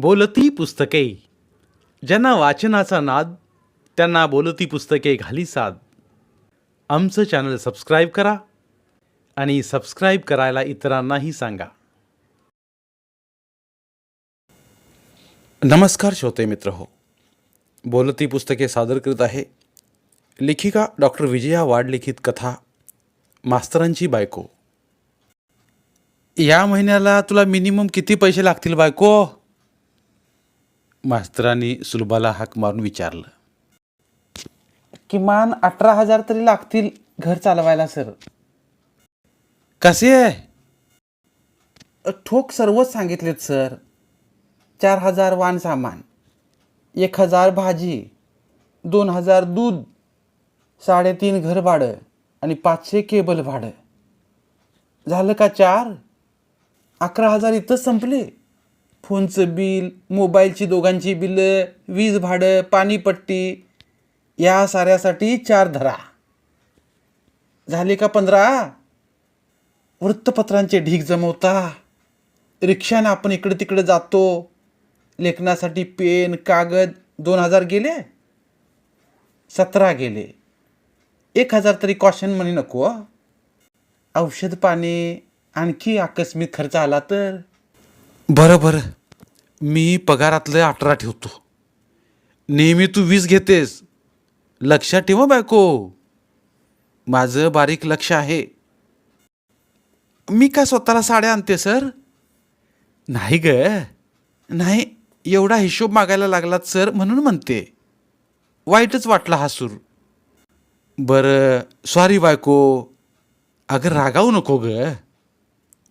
बोलती पुस्तके. ज्यांना वाचनाचा नाद त्यांना बोलती पुस्तके घाली साद. आमचं चॅनल सबस्क्राईब करा आणि सबस्क्राईब करायला इतरांनाही सांगा. नमस्कार श्रोते मित्र हो. बोलती पुस्तके सादर करीत आहे लेखिका डॉक्टर विजया वाड लिखित कथा मास्तरांची बायको. या महिन्याला तुला मिनिमम किती पैसे लागतील बायको? मास्तरांनी सुलभाला हाक मारून विचारलं. किमान अठरा हजार तरी लागतील घर चालवायला सर. कसे? ठोक सर्वच सांगितलेत सर. चार हजार वाण सामान एक हजार भाजी दोन हजार दूध साडेतीन घर भाडं आणि पाचशे केबल भाडं. झालं का चार? अकरा हजार इथंच संपले. फोनचं बिल मोबाईलची दोघांची बिलं वीज भाडं पाणीपट्टी या साऱ्यासाठी चार धरा. झाले का पंधरा? वृत्तपत्रांचे ढीग जमवता. रिक्षानं आपण इकडे तिकडे जातो. लेखनासाठी पेन कागद दोन हजार गेले? सतरा गेले. एक हजार तरी कॉशन म्हणे नको औषध पाणी आणखी आकस्मिक खर्च आला तर? बरं बरं. मी पगारातलं अठरा ठेवतो. नेहमी तू वीस घेतेस. लक्षात ठेव बायको. माझं बारीक लक्ष आहे. मी काय स्वतःला साड्या आणते सर? नाही ग. नाही एवढा हिशोब मागायला लागलात सर म्हणून म्हणते. वाईटच वाटला हा सूर. बरं सॉरी बायको. अगं रागावू नको ग.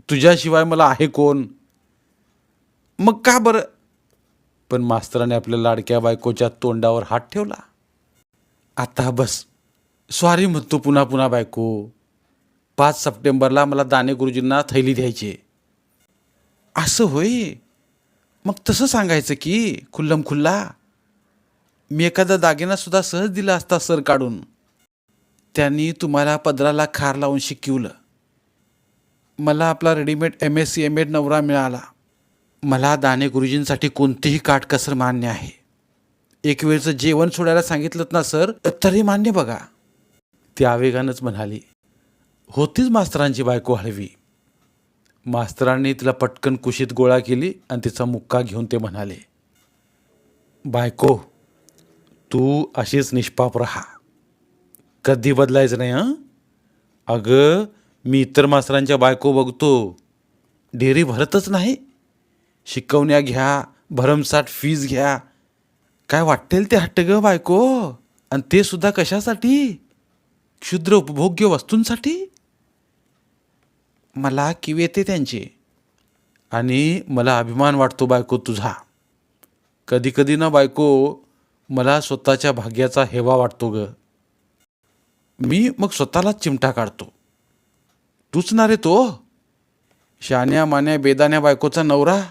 तुझ्याशिवाय मला आहे कोण? मग का बरं? पण मास्तराने आपल्या लाडक्या बायकोच्या तोंडावर हात ठेवला. आता बस. सॉरी म्हणतो पुन्हा पुन्हा बायको. पाच सप्टेंबरला मला दाने गुरुजींना थैली द्यायची असं होय? मग तसं सांगायचं की खुल्लम खुल्ला. मी एखादा दागिनासुद्धा सहज दिला असता सर काढून. त्यांनी तुम्हाला पदराला खार लावून शिकवलं. मला आपला readymade M S C M Ed नवरा मिळाला. मला दाने गुरुजींसाठी कोणतीही काटकसर मान्य आहे. एक वेळचं जेवण सोडायला सांगितलं ना सर तरी मान्य बघा. ती आवेगानंच म्हणाली होतीच मास्तरांची बायको हळवी. मास्तरांनी तिला पटकन कुशीत गोळा केली आणि तिचा मुक्का घेऊन ते म्हणाले बायको तू अशीच निष्पाप राहा. कधी बदलायचं नाही हां? अगं मी इतर मास्तरांच्या बायको बघतो. डेअरी भरतच नाही. शिकवण्या घ्या भरमसाठ फीज घ्या. काय वाटेल ते हट्ट ग बायको? आणि ते सुद्धा कशासाठी? क्षुद्र उपभोग्य वस्तूंसाठी? मला किव येते त्यांचे. आणि मला अभिमान वाटतो बायको तुझा. कधी कधी ना बायको मला स्वतःच्या भाग्याचा हेवा वाटतो ग. मी मग स्वतःलाच चिमटा काढतो. तूच ना रे तो. शान्या मान्या बेदान्या बायकोचा नवरा.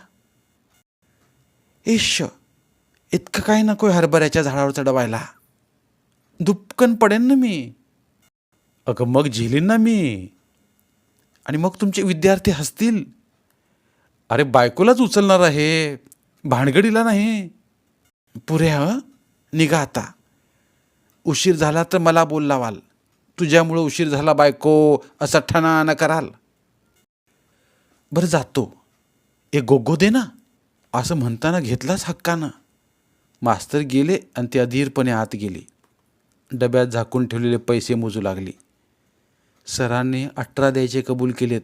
इश इतकं काय नको हरभऱ्याच्या झाडावर चढवायला. दुपकन पडेन ना मी. अगं मग झेलीन ना मी. आणि मग तुमचे विद्यार्थी हसतील. अरे बायकोलाच उचलणार आहे भानगडीला नाही. पुरे हं? निघा आता. उशीर झाला तर मला बोल लावाल. तुझ्यामुळं उशीर झाला बायको असं ठणाना कराल. बरं जातो. एक गोगो दे ना. असं म्हणताना घेतलाच हक्कानं. मास्तर गेले आणि ते अधीरपणे आत गेले. डब्यात झाकून ठेवलेले पैसे मोजू लागले. सरांनी अठरा द्यायचे कबूल केलेत.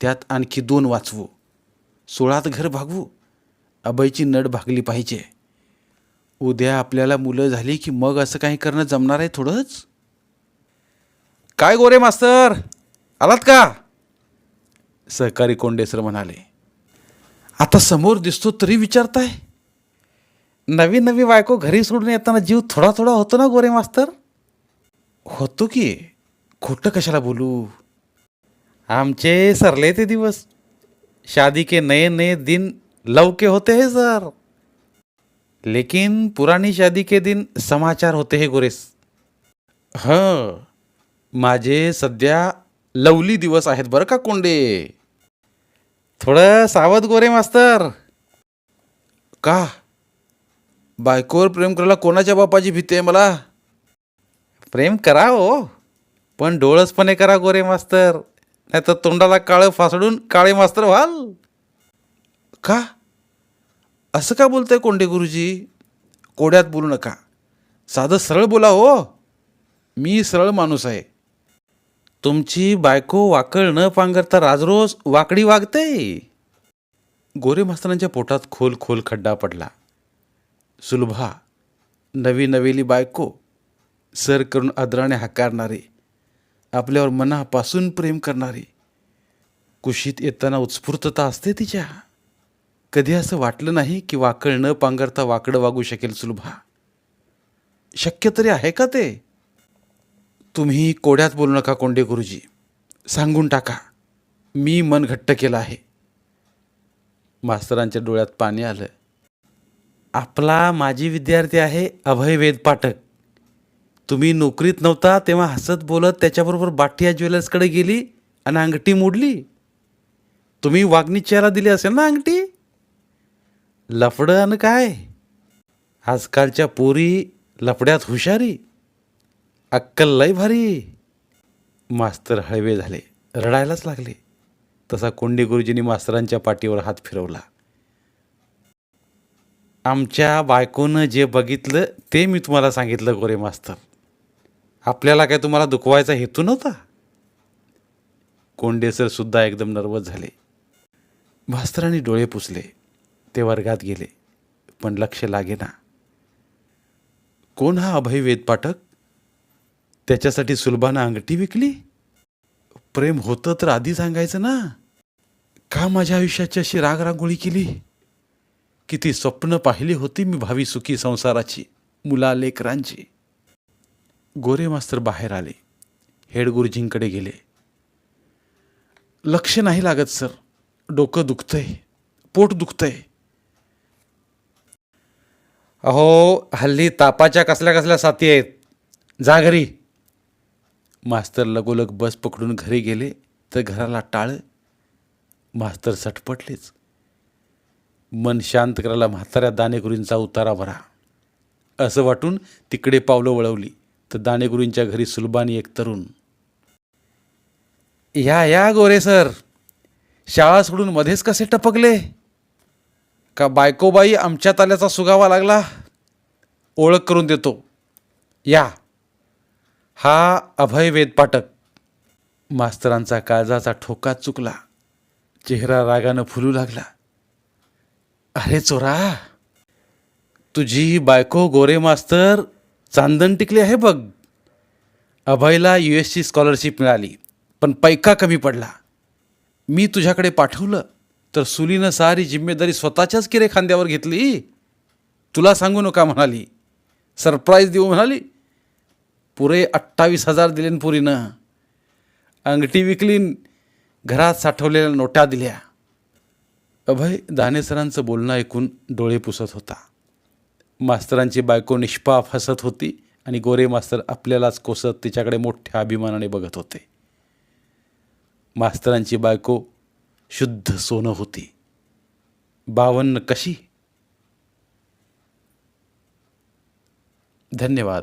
त्यात आणखी दोन वाचवू. सोळात घर भागवू. अभयची नड भागली पाहिजे. उद्या आपल्याला मुलं झाली की मग असं काही करणं जमणार आहे थोडंच? काय गोरे मास्तर? आलात का? सहकारी कोंडेसर म्हणाले. आता समोर दिसतो तरी विचारताय? नवी नवी बायको घरी सोडून येताना जीव थोडा थोडा होतो ना गोरे मास्तर? होतो की. खोटं कशाला बोलू? आमचे सरले ते दिवस. शादी के नए नए दिन लव के होते हैं सर. लेकिन पुरानी शादी के दिन समाचार होते हैं गोरेस हं माझे सध्या लवली दिवस आहेत बरं का कोंडे? थोडं सावध गोरे मास्तर. का? बायकोवर प्रेम करायला कोणाच्या बापाची भीती आहे मला? प्रेम करा हो पण डोळसपणे करा गोरे मास्तर. नाही तर तोंडाला काळं फासडून काळे मास्तर व्हाल. का? असं का बोलतंय कोंडे गुरुजी? कोड्यात बोलू नका. साधं सरळ बोला हो. मी सरळ माणूस आहे. तुमची बायको वाकळ न पांघरता राजरोज वाकडी वागते? गोरे मास्तरांच्या पोटात खोल खोल खड्डा पडला. सुलभा नवी नवेली बायको सर करून आदराने हाकारणारे आपल्यावर मनापासून प्रेम करणारे कुशीत येताना उत्स्फूर्तता असते तिच्या. कधी असं वाटलं नाही की वाकळ न पांघरता वाकडं वागू शकेल सुलभा. शक्य तरी आहे का ते? तुम्ही कोड्यात बोलू नका कोंडे गुरुजी. सांगून टाका. मी मन घट्ट केलं आहे. मास्तरांच्या डोळ्यात पाणी आलं. आपला माजी विद्यार्थी आहे अभय वेद पाठक. तुम्ही नोकरीत नव्हता तेव्हा हसत बोलत त्याच्याबरोबर बाठिया ज्वेलर्सकडे गेली आणि अंगठी मोडली. तुम्ही वागणीच्याला दिली असेल ना अंगठी? लफडं आणि काय? आजकालच्या पोरी लफड्यात हुशारी. अक्कल लय भारी. मास्तर हळवे झाले रडायलाच लागले. तसा कोंडी गुरुजींनी मास्तरांच्या पाठीवर हात फिरवला. आमच्या बायकोनं जे बघितलं ते मी तुम्हाला सांगितलं गोरे मास्तर. आपल्याला काय तुम्हाला दुखवायचा हेतू नव्हता? कोंडे सर सुद्धा एकदम नर्वस झाले. मास्तरांनी डोळे पुसले ते वर्गात गेले पण लक्ष लागेना. कोण हा अभय वेद पाठक? त्याच्यासाठी सुलभानं अंगठी विकली? प्रेम होतं तर आधी सांगायचं ना? का माझ्या आयुष्याची अशी रागरांगोळी केली? किती स्वप्न पाहिली होती मी भावी सुखी संसाराची मुला लेकरांची. गोरे मास्तर बाहेर आले. हेड गुरुजींकडे गेले. लक्ष नाही लागत सर. डोकं दुखतंय. पोट दुखतंय. अहो हल्ली तापाच्या कसल्या कसल्या साथी आहेत? जा घरी. मास्तर लगोलग बस पकडून घरी गेले तर घराला टाळ मास्तर सटपटलेच. मन शांत करायला म्हाताऱ्या दानेगुरींचा उतारा भरा. असं वाटून तिकडे पावलं वळवली तर दानेगुरींच्या घरी सुलभानी एक तरुण. या या गोरे सर शाळा सोडून मध्येच कसे टपकले? का बायकोबाई आमच्या ताल्याचा सुगावा लागला? ओळख करून देतो. या. हा अभय वेदपाठक मास्तरांचा काळजाचा ठोका चुकला. चेहरा रागानं फुलू लागला. अरे चोरा तुझी बायको गोरे मास्तर चांदण टिकली आहे बघ. अभयला यू एसची स्कॉलरशिप मिळाली पण पैका कमी पडला. मी तुझ्याकडे पाठवलं तर सुलीनं सारी जिम्मेदारी स्वतःच्याच किरे खांद्यावर घेतली. तुला सांगू नका म्हणाली. सरप्राईज देऊ म्हणाली. पुरे अठ्ठावीस हजार दिलेन पुरीनं. अंगठी विकलीन घरात साठवलेल्या नोटा दिल्या. अभय दानेसरांचं बोलणं ऐकून डोळे पुसत होता. मास्तरांची बायको निष्पाप हसत होती आणि गोरे मास्तर आपल्यालाच कोसत तिच्याकडे मोठ्या अभिमानाने बघत होते. मास्तरांची बायको शुद्ध सोनं होती. बावन्न कशी? धन्यवाद.